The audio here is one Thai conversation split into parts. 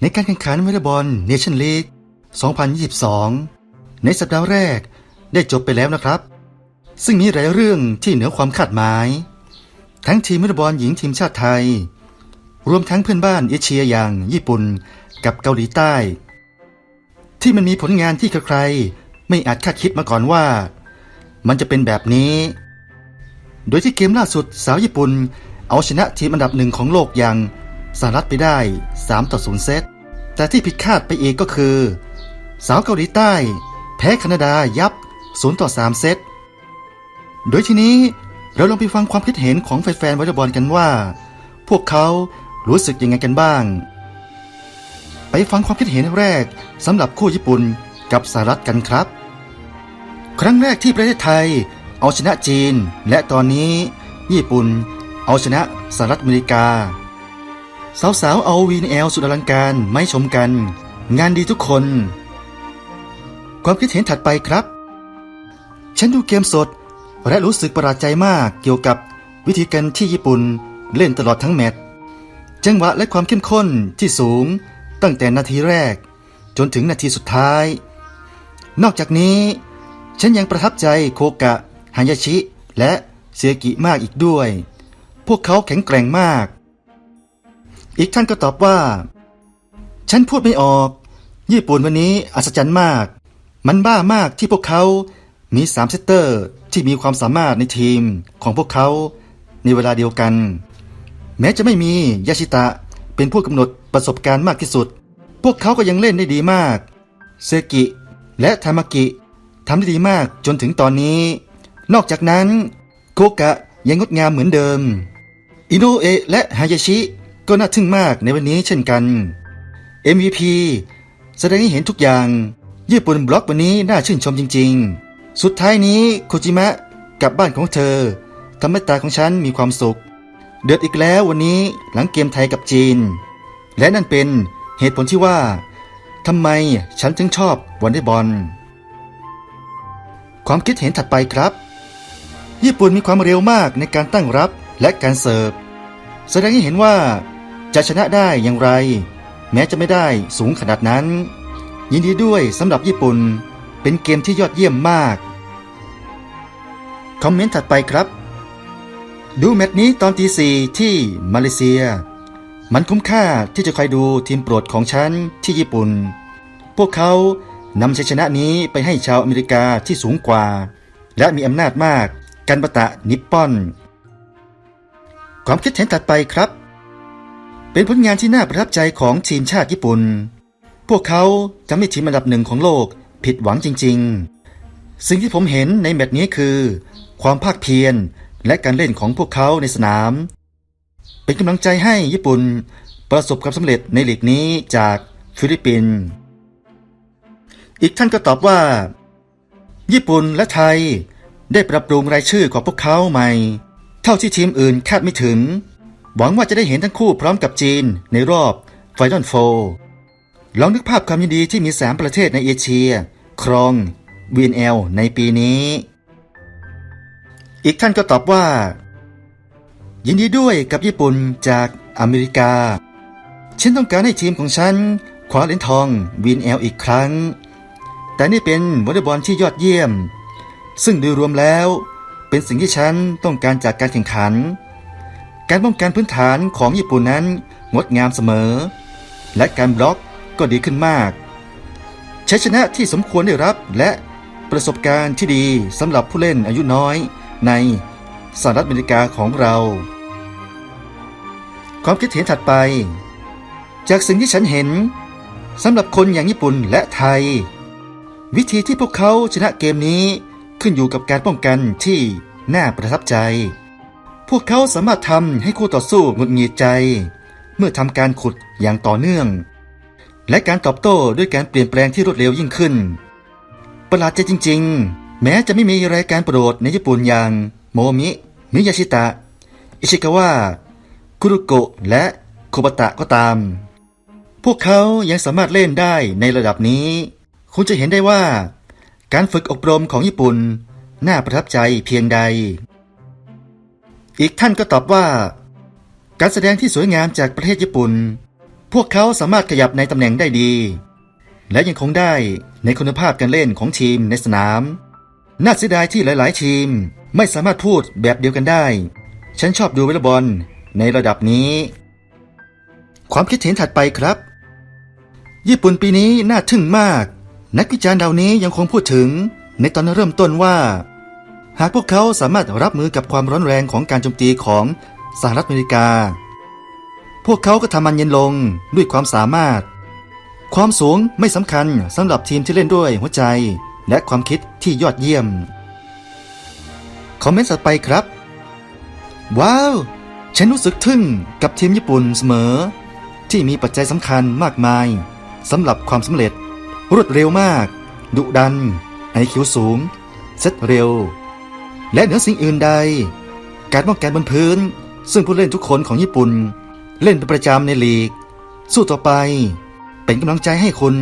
ในการแข่งขันวอลเลย์บอลเนชั่นลีก 2022 ในสัปดาห์แรกได้จบไปแล้วนะครับ ซึ่งมีหลายเรื่องที่เหนือความคาดหมาย ทั้งทีมวอลเลย์บอลหญิงทีมชาติไทย รวมทั้งเพื่อนบ้านเอเชียอย่างญี่ปุ่นกับเกาหลีใต้ ที่มันมีผลงานที่ใครๆไม่อาจคาดคิดมาก่อนว่า มันจะเป็นแบบนี้ โดยที่เกมล่าสุดสาวญี่ปุ่นเอาชนะทีมอันดับหนึ่งของโลกอย่าง สหรัฐไปได้ 3 ต่อ 0 เซต แต่ที่ผิดคาดไปอีกก็คือ สาวเกาหลีใต้ แพ้แคนาดายับ 0 ต่อ 3 เซต โดยทีนี้เราลองไปฟังความคิดเห็นของแฟนๆวอลเลย์บอลกันว่า พวกเขารู้สึกยังไงกันบ้าง ไปฟังความคิดเห็นแรกสำหรับคู่ญี่ปุ่นกับสหรัฐกันครับ ครั้งแรกที่ประเทศไทย เอาชนะจีน และตอนนี้ ญี่ปุ่น เอาชนะสหรัฐอเมริกา สาวๆเอาวีนแอลสุดอลังการไม่ชมกัน งานดีทุกคน ความคิดเห็นถัดไปครับ ฉันดูเกมสด และรู้สึกประหลาดใจมากเกี่ยวกับวิธีการที่ญี่ปุ่นเล่นตลอดทั้งแมตช์จังหวะและความเข้มข้นที่สูงตั้งแต่นาทีแรก จนถึงนาทีสุดท้าย นอกจากนี้ ฉันยังประทับใจโคกะฮายาชิ และเซียกิมากอีกด้วย พวกเขาแข็งแกร่งมาก อีกท่านก็ตอบว่า ฉันพูดไม่ออก ญี่ปุ่นวันนี้อัศจรรย์มาก มันบ้ามากที่พวกเขา มีสามเซตเตอร์ที่มีความสามารถในทีมของพวกเขาในเวลาเดียวกัน แม้จะไม่มียาชิตะเป็นผู้กำหนดประสบการณ์มากที่สุด พวกเขาก็ยังเล่นได้ดีมาก เซกิ และทามากิทำได้ดีมากจนถึงตอนนี้ นอกจากนั้นโกกะยังงดงามเหมือนเดิม อิโนเอะและฮายาชิ ก็น่าทึ่งมากในวันนี้เช่นกัน MVP แสดงให้เห็นทุกอย่างญี่ปุ่นบล็อกวันนี้น่าชื่นชมจริง ๆ สุดท้ายนี้โคจิมะกลับบ้านของเธอทำให้ตาของฉันมีความสุข เดือดอีกแล้ววันนี้หลังเกมไทยกับจีน และนั่นเป็นเหตุผลที่ว่าทำไมฉันถึงชอบวอลเลย์บอล ความคิดเห็นถัดไปครับ ญี่ปุ่นมีความเร็วมากในการตั้งรับและการเสิร์ฟ แสดงให้เห็นว่า จะชนะได้อย่างไร แม้จะไม่ได้สูงขนาดนั้น ยินดีด้วยสำหรับญี่ปุ่น เป็นเกมที่ยอดเยี่ยมมาก คอมเมนต์ถัดไปครับ ดูแมตช์นี้ตอนตีสี่ที่มาเลเซีย มันคุ้มค่าที่จะคอยดูทีมโปรดของฉันที่ญี่ปุ่น พวกเขานำชัยชนะนี้ไปให้ชาวอเมริกาที่สูงกว่า และมีอำนาจมากกันปะตะนิปปอน ความคิดเห็นถัดไปครับ เป็นผลงานที่น่าประทับใจของทีมชาติญี่ปุ่น พวกเขาจะไม่ทีมอันดับหนึ่งของโลกผิดหวังจริง ๆ สิ่งที่ผมเห็นในแมตช์นี้คือ ความภาคเพียรและการเล่นของพวกเขาในสนาม เป็นกำลังใจให้ญี่ปุ่นประสบความสำเร็จในลีกนี้จากฟิลิปปินส์ อีกท่านก็ตอบว่า ญี่ปุ่นและไทยได้ปรับปรุงรายชื่อของพวกเขาใหม่ เท่าที่ทีมอื่นคาดไม่ถึง หวังว่าจะได้เห็นทั้งคู่พร้อมกับจีนในรอบไฟนอลโฟลองนึกภาพความยินดีที่มี 3 ประเทศในเอเชีย ครอง VNL ในปีนี้ อีกท่านก็ตอบว่า ยินดีด้วยกับญี่ปุ่นจากอเมริกา ฉันต้องการให้ทีมของฉันคว้าเหรียญทอง VNL อีกครั้ง แต่นี่เป็นวอลเลย์บอลที่ยอดเยี่ยม ซึ่งโดยรวมแล้ว เป็นสิ่งที่ฉันต้องการจากการแข่งขัน การป้องกันพื้นฐานของญี่ปุ่นนั้นงดงามเสมอ และการบล็อกก็ดีขึ้นมากชัยชนะที่สมควรได้รับและประสบการณ์ที่ดีสำหรับผู้เล่นอายุน้อยในสหรัฐอเมริกาของเรา ความคิดเห็นถัดไป จากสิ่งที่ฉันเห็นสำหรับคนอย่างญี่ปุ่นและไทย วิธีที่พวกเขาชนะเกมนี้ขึ้นอยู่กับการป้องกันที่น่าประทับใจ พวกเขาสามารถทำให้คู่ต่อสู้หงุดหงิดใจ เมื่อทำการขุดอย่างต่อเนื่อง และการตอบโต้ด้วยการเปลี่ยนแปลงที่รวดเร็วยิ่งขึ้น ประหลาดใจจริง ๆ แม้จะไม่มีรายการโปรดในญี่ปุ่นอย่างโมมิ มิยาชิตะ อิชิกาวะ คุรุโกะ และโคบะตะก็ตาม พวกเขายังสามารถเล่นได้ในระดับนี้ คุณจะเห็นได้ว่า การฝึกอบรมของญี่ปุ่น น่าประทับใจเพียงใด อีกท่านก็ตอบว่า การแสดงที่สวยงามจากประเทศญี่ปุ่น พวกเขาสามารถขยับในตำแหน่งได้ดี และยังคงได้ในคุณภาพการเล่นของทีมในสนาม น่าเสียดายที่หลาย ๆ ทีมไม่สามารถพูดแบบเดียวกันได้ ฉันชอบดูวอลเลย์บอลในระดับนี้ ความคิดเห็นถัดไปครับ ญี่ปุ่นปีนี้น่าทึ่งมาก นักวิจารณ์เหล่านี้ยังคงพูดถึงในตอนเริ่มต้นว่า หากพวกเขาสามารถรับมือกับความร้อนแรงของการโจมตีของสหรัฐอเมริกา พวกเขาก็ทำมันเย็นลงด้วยความสามารถ ความสูงไม่สำคัญสำหรับทีมที่เล่นด้วยหัวใจ และความคิดที่ยอดเยี่ยม คอมเมนต์ถัดไปครับ ว้าว ฉันรู้สึกทึ่งกับทีมญี่ปุ่นเสมอ ที่มีปัจจัยสำคัญมากมายสำหรับความสำเร็จ รวดเร็วมาก ดุดันไอคิวสูง เซตเร็ว และเหนือสิ่งอื่นใด การป้องกันบนพื้น ซึ่งผู้เล่นทุกคนของญี่ปุ่น เล่นเป็นประจำในลีก สู้ต่อไป เป็นกำลังใจให้คุณ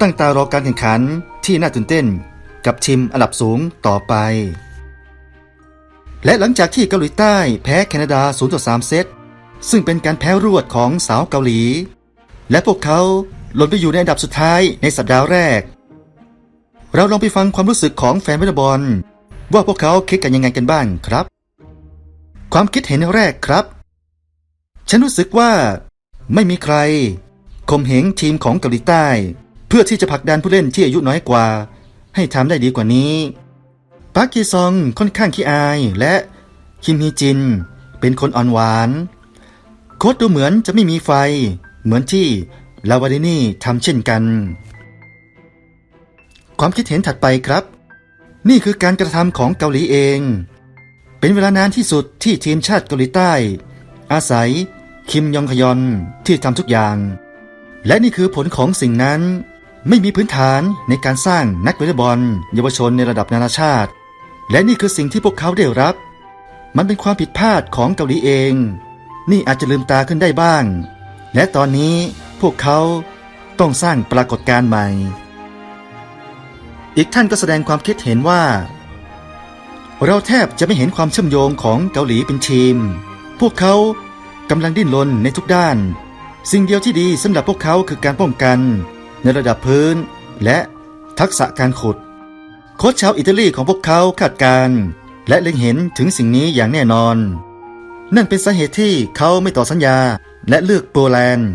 ตั้งตารอการแข่งขันที่น่าตื่นเต้น กับทีมอันดับสูงต่อไป และหลังจากที่เกาหลีใต้แพ้แคนาดา 0-3 เซตซึ่งเป็นการแพ้รวดของสาวเกาหลี และพวกเขาหล่นไปอยู่ในอันดับสุดท้ายในสัปดาห์แรก เราลองไปฟังความรู้สึกของแฟนวอลเลย์บอล ว่าพวกเขาคิดกันยังไงกันบ้างครับ ความคิดเห็นแรกครับ ฉันรู้สึกว่า ไม่มีใครข่มเหงทีมของเกาหลีใต้ เพื่อที่จะผลักดันผู้เล่นที่อายุน้อยกว่า ให้ทำได้ดีกว่านี้ปาร์คกีซองค่อนข้างขี้อายและคิมฮีจิน เป็นคนอ่อนหวาน โค้ดดูเหมือนจะไม่มีไฟ เหมือนที่ลาวาดินี่ทำเช่นกัน ความคิดเห็นถัดไปครับ นี่คือการกระทำของเกาหลีเอง เป็นเวลานานที่สุดที่ทีมชาติเกาหลีใต้ อาศัย คิมยองคยอนที่ทำทุกอย่าง และนี่คือผลของสิ่งนั้นไม่มีพื้นฐานในการสร้างนักวอลเลย์บอลเยาวชนในระดับนานาชาติ และนี่คือสิ่งที่พวกเขาได้รับ มันเป็นความผิดพลาดของเกาหลีเอง นี่อาจจะลืมตาขึ้นได้บ้าง และตอนนี้พวกเขาต้องสร้างปรากฏการณ์ใหม่ อีกท่านก็แสดงความคิดเห็นว่า เราแทบจะไม่เห็นความเชื่อมโยงของเกาหลีเป็นทีม พวกเขากำลังดิ้นรนในทุกด้าน สิ่งเดียวที่ดีสำหรับพวกเขาคือการป้องกัน ในระดับพื้น และทักษะการขุด โค้ชชาวอิตาลีของพวกเขาคาดการณ์และเล็งเห็นถึงสิ่งนี้อย่างแน่นอน นั่นเป็นสาเหตุที่เขาไม่ต่อสัญญาและเลือกโปแลนด์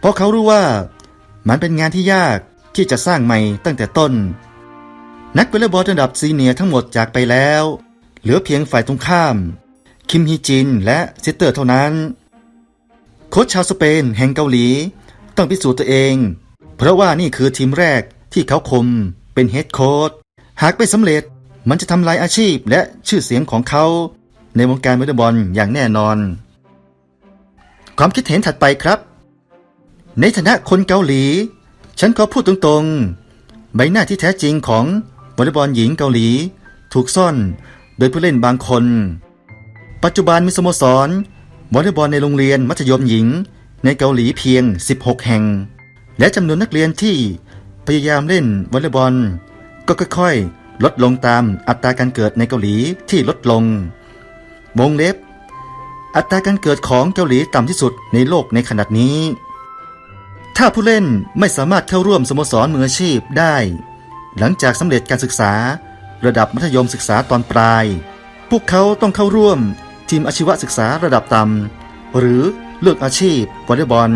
เพราะเขารู้ว่ามันเป็นงานที่ยากที่จะสร้างใหม่ตั้งแต่ต้น นักวอลเลย์บอลระดับซีเนียร์ทั้งหมดจากไปแล้ว เหลือเพียงฝ่ายตรงข้าม คิมฮีจินและซิสเตอร์เท่านั้น โค้ชชาวสเปนแห่งเกาหลี ต้องพิสูจน์ตัวเอง เพราะว่านี่คือทีมแรกที่เขาคมเป็นเฮดโค้ชหากไม่สำเร็จมันจะทำลายอาชีพและชื่อเสียงของเขาในวงการวอลเลย์บอลอย่างแน่นอน ความคิดเห็นถัดไปครับ ในฐานะคนเกาหลี ฉันขอพูดตรงๆ ใบหน้าที่แท้จริงของ วอลเลย์บอลหญิงเกาหลี ถูกซ่อนโดยผู้เล่นบางคน ปัจจุบันมีสโมสรวอลเลย์บอลในโรงเรียนมัธยมหญิง ในเกาหลีเพียง 16 แห่ง และจำนวนนักเรียนที่พยายามเล่นวอลเลย์บอล ก็ค่อยๆ ลดลงตามอัตราการเกิดในเกาหลีที่ลดลงวงเล็บ อัตราการเกิดของเกาหลีต่ำที่สุดในโลกในขณะนี้ ถ้าผู้เล่นไม่สามารถเข้าร่วมสโมสรมืออาชีพได้ หลังจากสำเร็จการศึกษา ระดับมัธยมศึกษาตอนปลาย พวกเขาต้องเข้าร่วม ทีมอาชีวศึกษาระดับต่ำหรือเลือกอาชีพวอลเลย์บอล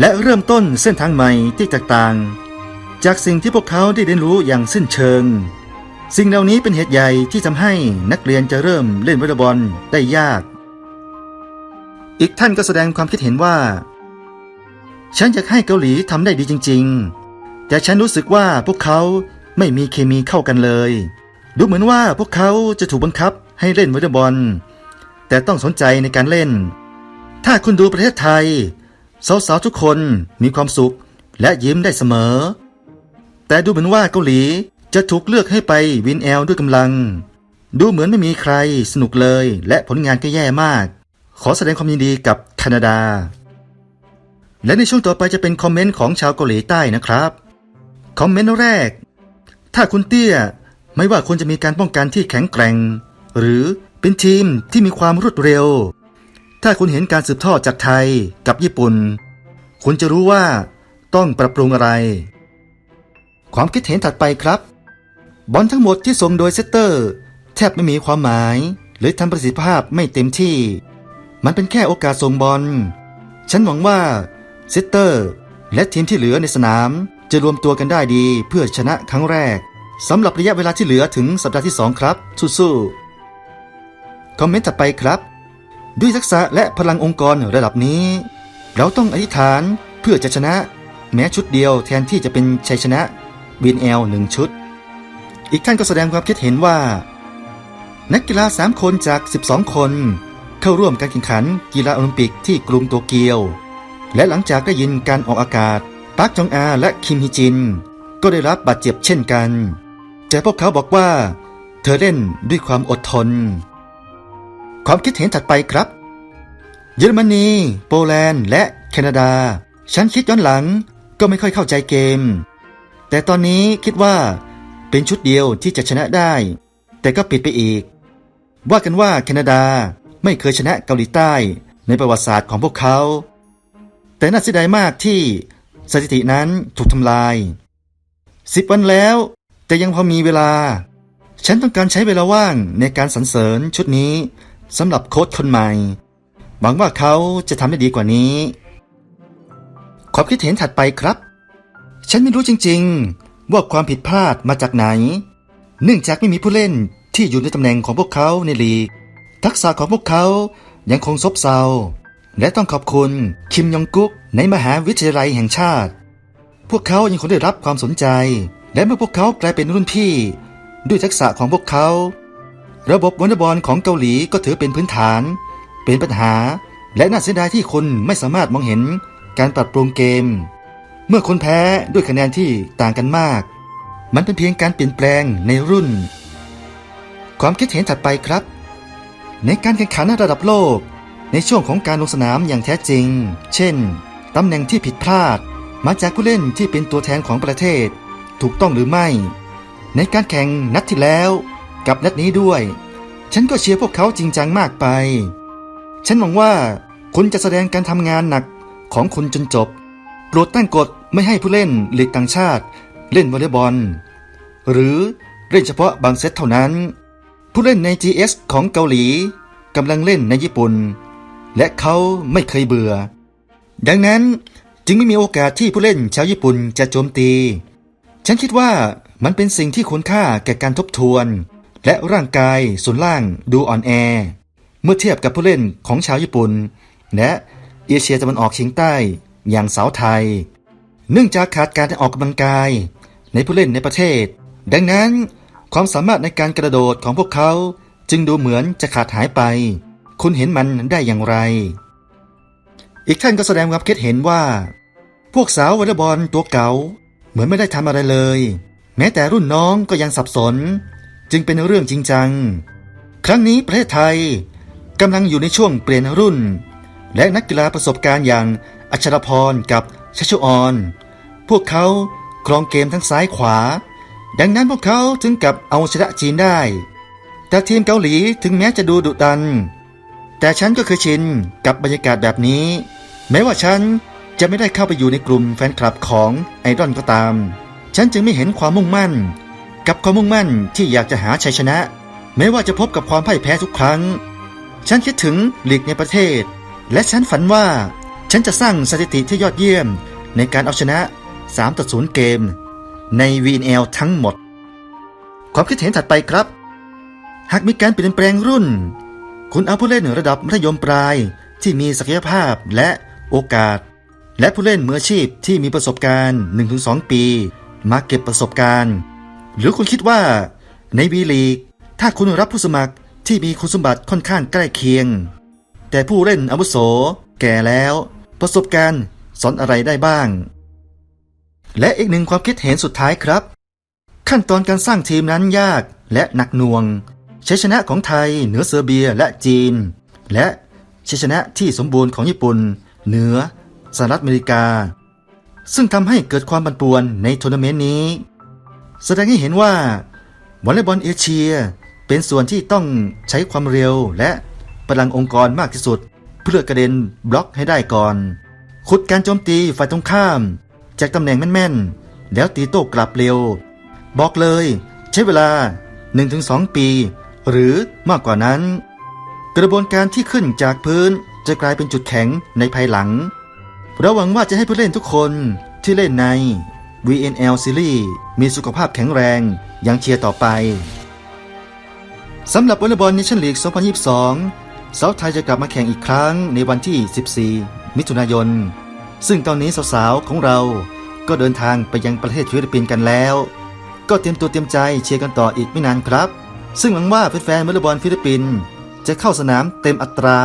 และเริ่มต้นเส้นทางใหม่ที่แตกต่าง จากสิ่งที่พวกเขาได้เรียนรู้อย่างสิ้นเชิง สิ่งเหล่านี้เป็นเหตุใหญ่ที่ทำให้นักเรียนจะเริ่มเล่นวอลเลย์บอลได้ยาก อีกท่านก็แสดงความคิดเห็นว่า ฉันอยากให้เกาหลีทำได้ดีจริง ๆ แต่ฉันรู้สึกว่าพวกเขาไม่มีเคมีเข้ากันเลย ดูเหมือนว่าพวกเขาจะถูกบังคับให้เล่นวอลเลย์บอล แต่ต้องสนใจในการเล่น ถ้าคุณดูประเทศไทย สาวๆทุกคนมีความสุขและยิ้มได้เสมอ แต่ดูเหมือนว่าเกาหลีจะถูกเลือกให้ไปวินแอลด้วยกำลัง ดูเหมือนไม่มีใครสนุกเลย และผลงานก็แย่มาก ขอแสดงความยินดีกับแคนาดา และในช่วงต่อไปจะเป็นคอมเมนต์ของชาวเกาหลีใต้นะครับ คอมเมนต์แรก ถ้าคุณเตี้ยไม่ว่าคุณจะมีการป้องกันที่แข็งแกร่ง หรือเป็นทีมที่มีความรวดเร็ว ถ้าคุณเห็นการสืบทอดจากไทยกับญี่ปุ่น คุณจะรู้ว่าต้องปรับปรุงอะไร ความคิดเห็นถัดไปครับ บอลทั้งหมดที่ส่งโดยเซตเตอร์ แทบไม่มีความหมาย หรือทำประสิทธิภาพไม่เต็มที่ มันเป็นแค่โอกาสส่งบอล ฉันหวังว่าเซตเตอร์ และทีมที่เหลือในสนาม จะรวมตัวกันได้ดีเพื่อชนะครั้งแรกสำหรับระยะเวลาที่เหลือถึงสัปดาห์ที่ 2 ครับ สู้ๆคอมเมนต์ถัดไปครับ ด้วยทักษะและพลังองค์กรระดับนี้ เราต้องอธิษฐานเพื่อจะชนะ แม้ชุดเดียวแทนที่จะเป็นชัยชนะบีนแอลหนึ่งชุด อีกท่านก็แสดงความคิดเห็นว่า นักกีฬา 3 คนจาก 12 คน เข้าร่วมการแข่งขันกีฬาโอลิมปิกที่กรุงโตเกียว และหลังจากได้ยินการออกอากาศ ปาร์คจองอาและคิมฮิจิน ก็ได้รับบาดเจ็บเช่นกัน แต่พวกเขาบอกว่า เธอเล่นด้วยความอดทน ความคิดเห็นถัดไปครับ เยอรมนี โปแลนด์ และแคนาดา ฉันคิดย้อนหลังก็ไม่ค่อยเข้าใจเกม แต่ตอนนี้คิดว่าเป็นชุดเดียวที่จะชนะได้ แต่ก็ปิดไปอีก ว่ากันว่าแคนาดาไม่เคยชนะเกาหลีใต้ในประวัติศาสตร์ของพวกเขา แต่น่าเสียดายมากที่ สถิตินั้นถูกทำลายสิบวันแล้ว แต่ยังพอมีเวลา ฉันต้องการใช้เวลาว่างในการสรรเสริญชุดนี้สำหรับโค้ชคนใหม่ หวังว่าเขาจะทำได้ดีกว่านี้ ความคิดเห็นถัดไปครับ ฉันไม่รู้จริง ๆ ว่าความผิดพลาดมาจากไหน เนื่องจากไม่มีผู้เล่นที่อยู่ในตำแหน่งของพวกเขาในลีกทักษะของพวกเขายังคงซบเซา และต้องขอบคุณคิมยองกุ๊กในมหาวิทยาลัยแห่งชาติ พวกเขายังคงได้รับความสนใจ และเมื่อพวกเขากลายเป็นรุ่นพี่ ด้วยทักษะของพวกเขา ระบบวอลเลย์บอลของเกาหลีก็ถือเป็นพื้นฐาน เป็นปัญหา และน่าเสียดายที่คุณไม่สามารถมองเห็นการปรับปรุงเกม เมื่อคนแพ้ด้วยคะแนนที่ต่างกันมาก มันเป็นเพียงการเปลี่ยนแปลงในรุ่น ความคิดเห็นถัดไปครับ ในการแข่งขันระดับโลก ในช่วงของการลงสนามอย่างแท้จริง เช่น ตำแหน่งที่ผิดพลาด มาจากผู้เล่นที่เป็นตัวแทนของประเทศ ถูกต้องหรือไม่ ในการแข่งนัดที่แล้วกับนัดนี้ด้วย ฉันก็เชียร์พวกเขาจริงจังมากไป ฉันหวังว่าคุณจะแสดงการทำงานหนักของคุณจนจบ โปรดตั้งกฎไม่ให้ผู้เล่นหลีกต่างชาติ เล่นวอลเลย์บอล หรือเล่นเฉพาะบางเซตเท่านั้น ผู้เล่นใน GS ของเกาหลีกำลังเล่นในญี่ปุ่น และเขาไม่เคยเบื่อ ดังนั้นจึงไม่มีโอกาสที่ผู้เล่นชาวญี่ปุ่นจะโจมตี ฉันคิดว่ามันเป็นสิ่งที่ควรค่าแก่การทบทวน และร่างกายส่วนล่างดูอ่อนแอ เมื่อเทียบกับผู้เล่นของชาวญี่ปุ่น และเอเชียตะวันออกเฉียงใต้อย่างสาวไทย เนื่องจากขาดการออกกำลังกาย ในผู้เล่นในประเทศ ดังนั้นความสามารถในการกระโดดของพวกเขาจึงดูเหมือนจะขาดหายไป คุณเห็นมันได้อย่างไร อีกท่านก็แสดงความคิดเห็นว่า พวกสาววอลเลย์บอลตัวเก่า เหมือนไม่ได้ทำอะไรเลย แม้แต่รุ่นน้องก็ยังสับสน จึงเป็นเรื่องจริงจัง ครั้งนี้ประเทศไทยกำลังอยู่ในช่วงเปลี่ยนรุ่น และนักกีฬาประสบการณ์อย่างอัชรพรกับชัชวอนพวกเขาครองเกมทั้งซ้ายขวา ดังนั้นพวกเขาถึงกับเอาชนะจีนได้ แต่ทีมเกาหลีถึงแม้จะดูดุดัน แต่ฉันก็เคยชินกับบรรยากาศแบบนี้ แม้ว่าฉันจะไม่ได้เข้าไปอยู่ในกลุ่มแฟนคลับของไอดอลก็ตาม ฉันจึงไม่เห็นความมุ่งมั่น กับความมุ่งมั่นที่อยากจะหาชัยชนะ แม้ว่าจะพบกับความพ่ายแพ้ทุกครั้ง ฉันคิดถึงหลีกในประเทศ และฉันฝันว่าฉันจะสร้างสถิติที่ยอดเยี่ยมในการเอาชนะ3ต่อ0เกม ใน VNL ทั้งหมด ความคิดเห็นถัดไปครับ หากมีการเปลี่ยนแปลงรุ่น คุณเอาผู้เล่นระดับมัธยมปลายที่มีศักยภาพและโอกาส และผู้เล่นมืออาชีพที่มีประสบการณ์ 1-2 ปี มาเก็บประสบการณ์ หรือคุณคิดว่าในวีลีก ถ้าคุณรับผู้สมัครที่มีคุณสมบัติค่อนข้างใกล้เคียง แต่ผู้เล่นอาวุโส แก่แล้ว ประสบการณ์สอนอะไรได้บ้าง และอีกหนึ่งความคิดเห็นสุดท้ายครับ ขั้นตอนการสร้างทีมนั้นยากและหนักหน่วง ชัยชนะของไทยเหนือเซอร์เบียและจีน และชัยชนะที่สมบูรณ์ของญี่ปุ่น เหนือสหรัฐอเมริกา ซึ่งทำให้เกิดความบันป่วนในทัวร์นาเมนต์นี้ แสดงให้เห็นว่าวอลเลย์บอลเอเชีย เป็นส่วนที่ต้องใช้ความเร็วและพลังองค์กรมากที่สุด เพื่อกระเด็นบล็อกให้ได้ก่อน ขุดการโจมตีฝ่ายตรงข้ามจากตำแหน่งแม่นๆ แล้วตีโต้กลับเร็ว บอกเลย ใช้เวลา 1-2 ปี หรือมากกว่านั้น กระบวนการที่ขึ้นจากพื้นจะกลายเป็นจุดแข็งในภายหลังเราหวังว่าจะให้ผู้เล่นทุกคนที่เล่นใน VNL Series มีสุขภาพแข็งแรงยังเชียร์ต่อไปสำหรับวอลเลย์บอลเนชั่นลีก 2022 สาวไทยจะกลับมาแข่งอีกครั้งในวันที่ 14 มิถุนายน ซึ่งตอนนี้สาวๆของเราก็เดินทางไปยังประเทศฟิลิปปินส์กันแล้ว ก็เตรียมตัวเตรียมใจเชียร์กันต่ออีกไม่นานครับ ซึ่งหวังว่าแฟนๆวอลเลย์บอลฟิลิปปินส์จะเข้าสนามเต็มอัตรา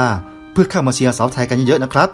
เพื่อเข้ามาเชียร์สาวไทยกันเยอะๆนะครับ